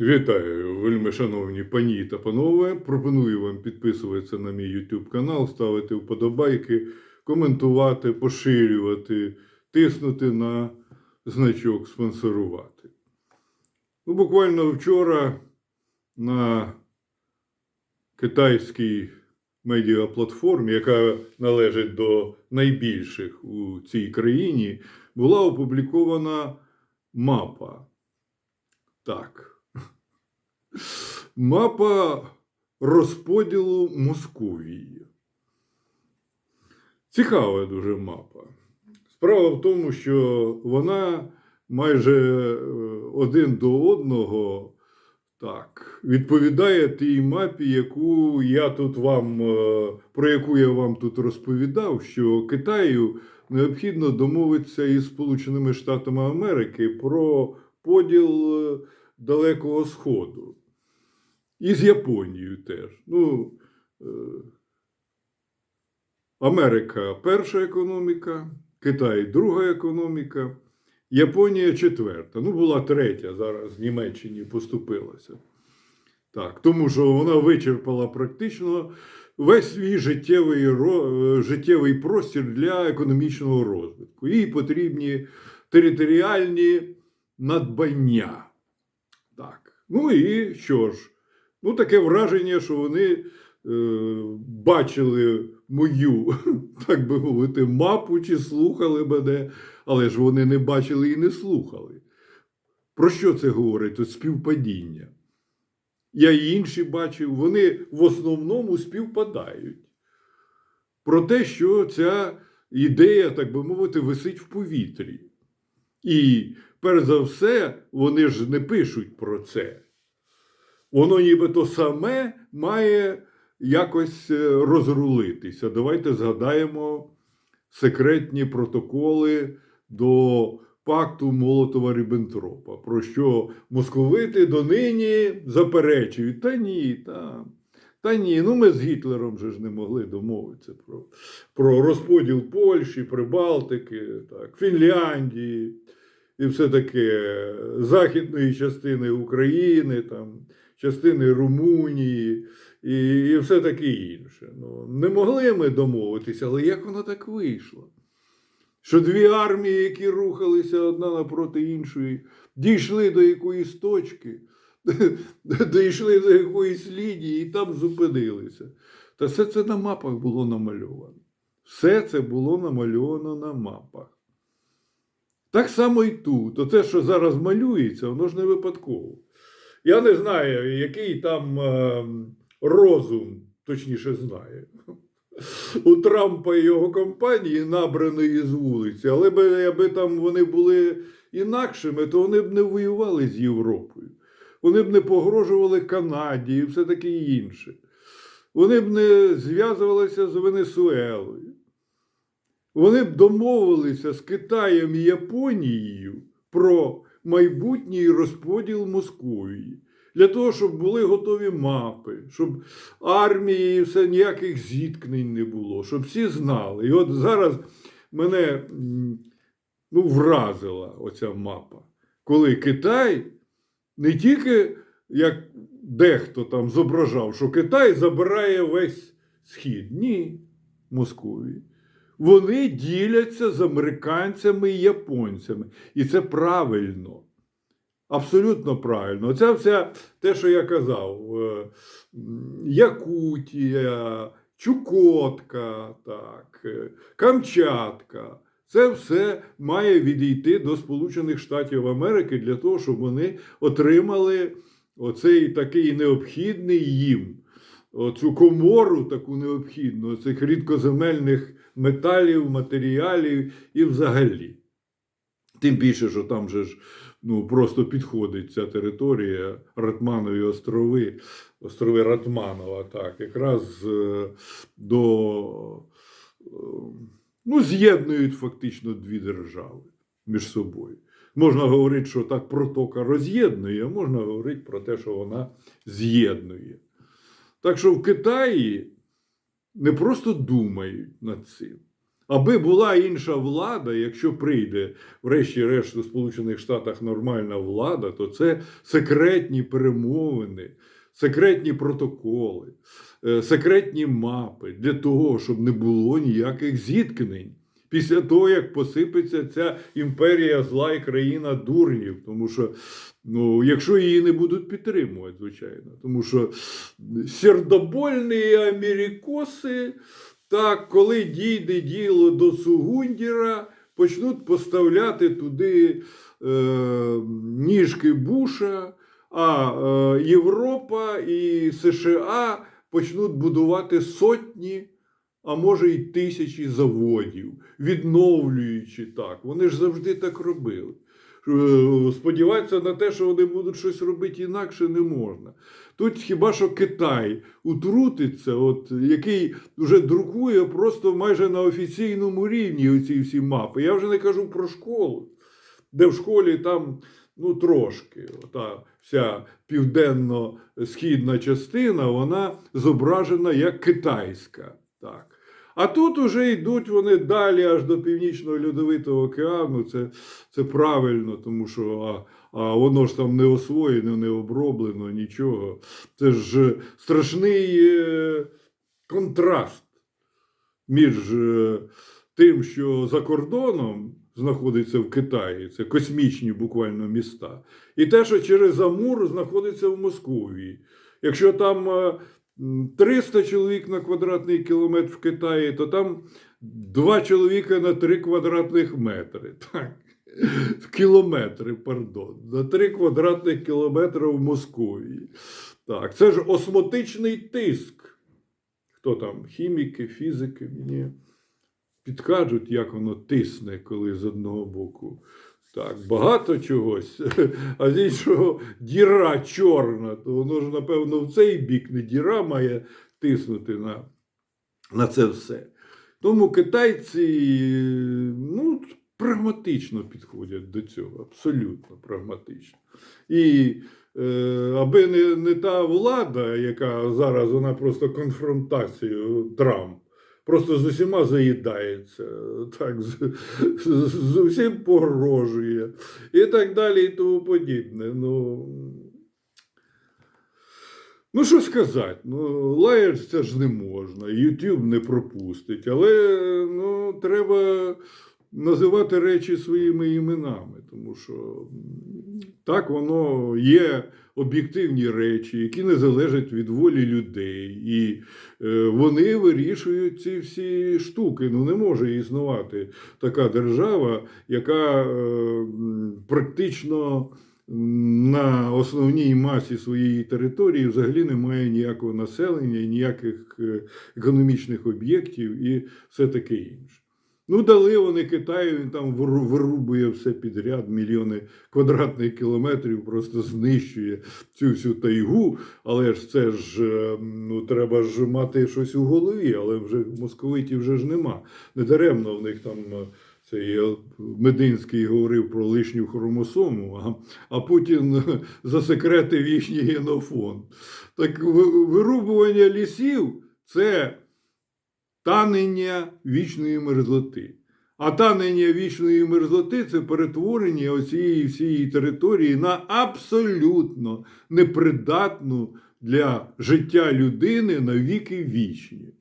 Вітаю, вельми шановні пані та панове. Пропоную вам підписуватися на мій YouTube канал, ставити вподобайки, коментувати, поширювати, тиснути на значок спонсорувати. Ну, буквально вчора на китайській медіаплатформі, яка належить до найбільших у цій країні, була опублікована мапа. Так. Мапа розподілу Московії. Цікава дуже мапа. Справа в тому, що вона майже е, один до одного так, відповідає тій мапі, яку я тут вам, е, про яку я вам тут розповідав, що Китаю необхідно домовитися із Сполученими Штатами Америки про поділ е, Далекого Сходу. І з Японією теж. Ну, е, Америка перша економіка, Китай друга економіка, Японія четверта. Ну, була третя, зараз в Німеччині поступилася. Так, тому що вона вичерпала практично весь свій життєвий, е, життєвий простір для економічного розвитку. Їй потрібні територіальні надбання. Так. Ну і що ж? Ну, таке враження, що вони е, бачили мою, так би мовити, мапу чи слухали мене, але ж вони не бачили і не слухали. Про що це говорить? Тут співпадіння. Я і інші бачив, вони в основному співпадають. Про те, що ця ідея, так би мовити, висить в повітрі. І перш за все, вони ж не пишуть про це. Воно нібито саме має якось е, розрулитися. Давайте згадаємо секретні протоколи до пакту Молотова Ріббентропа, про що московити донині заперечують. Та ні, та, та ні. Ну ми з Гітлером же ж не могли домовитися про, про розподіл Польщі, Прибалтики, так, Фінляндії і все таке західної частини України, там, частини Румунії і, і все таке інше. Ну, не могли ми домовитися, але як воно так вийшло? Що дві армії, які рухалися одна напроти іншої, дійшли до якоїсь точки, дійшли до якоїсь лінії і там зупинилися. Та все це на мапах було намальовано. Все це було намальовано на мапах. Так само і тут. Оце, що зараз малюється, воно ж не випадково. Я не знаю, який там е, розум, точніше знає. У Трампа і його компанії набраної з вулиці, але би, якби там вони були інакшими, то вони б не воювали з Європою. Вони б не погрожували Канаді і все таке інше. Вони б не зв'язувалися з Венесуелою. Вони б домовилися з Китаєм і Японією про майбутній розподіл Московії. Для того, щоб були готові мапи, щоб армії все ніяких зіткнень не було, щоб всі знали. І от зараз мене ну, вразила оця мапа, коли Китай не тільки як дехто там зображав, що Китай забирає весь схід. Ні, Московії. Вони діляться з американцями і японцями. І це правильно. Абсолютно правильно. Це все те, що я казав: е, Якутія, Чукотка, так, е, Камчатка. Це все має відійти до Сполучених Штатів Америки для того, щоб вони отримали оцей такий необхідний їм, оцю комору таку необхідну, цих рідкоземельних металів, матеріалів і взагалі. Тим більше, що там же ж ну, просто підходить ця територія, Ратманові острови, острови Ратманова, так, якраз е, до е, ну, з'єднують фактично дві держави між собою. Можна говорити, що так протока роз'єднує, а можна говорити про те, що вона з'єднує. Так що в Китаї не просто думають над цим, Аби була інша влада, якщо прийде, врешті-решт, у Сполучених Штатах нормальна влада, то це секретні перемовини, секретні протоколи, е, секретні мапи для того, щоб не було ніяких зіткнень. Після того, як посипеться ця імперія зла і країна дурнів, тому що ну, якщо її не будуть підтримувати, звичайно, тому що сердобольні америкоси, так, коли дійде діло до Сугундіра, почнуть поставляти туди е, ніжки Буша, а е, Європа і США почнуть будувати сотні, а може й тисячі заводів, відновлюючи так. Вони ж завжди так робили. Е, Сподіватися на те, що вони будуть щось робити інакше, не можна. Тут хіба що Китай утрутиться, от, який вже друкує просто майже на офіційному рівні оці всі мапи. Я вже не кажу про школу, де в школі там ну, трошки ота вся південно-східна частина, вона зображена як китайська. Так. А тут уже йдуть вони далі аж до Північного Льодовитого океану. Це, це правильно, тому що а, а воно ж там не освоєно, не оброблено, нічого. Це ж страшний е, контраст між е, тим, що за кордоном знаходиться в Китаї, це космічні буквально міста, і те, що через Амур знаходиться в Московії. Якщо там е, 300 чоловік на квадратний кілометр в Китаї, то там 2 чоловіка на 3 квадратних метри. Так. Кілометри, пардон, на 3 квадратних кілометри в Московії. Так, це ж осмотичний тиск. Хто там? Хіміки, фізики мені підкажуть, як воно тисне, коли з одного боку. Так, багато чогось, а з іншого діра чорна, то воно ж, напевно, в цей бік не діра має тиснути на, на це все. Тому китайці ну, прагматично підходять до цього, абсолютно прагматично. І е, аби не, не та влада, яка зараз вона просто конфронтацію Трамп. Просто з усіма заїдається, так, з, з, усім погрожує і так далі, і тому подібне. Ну, ну що сказати, ну, лаятися ж не можна, YouTube не пропустить, але ну, треба називати речі своїми іменами, тому що так воно є об'єктивні речі, які не залежать від волі людей. І е, вони вирішують ці всі штуки. Ну не може існувати така держава, яка е, практично на основній масі своєї території взагалі не має ніякого населення, ніяких е, економічних об'єктів і все таке інше. Ну, дали вони Китаю, він там виру- вирубує все підряд, мільйони квадратних кілометрів, просто знищує цю всю тайгу. Але ж це ж е, ну, треба ж мати щось у голові, але вже московитів вже ж нема. Недаремно в них там. е, Цей е, Мединський говорив про лишню хромосому, а, а Путін засекретив їхній генофонд. Так вирубування лісів це танення вічної мерзлоти. А танення вічної мерзлоти це перетворення оцієї всієї території на абсолютно непридатну для життя людини на віки вічні.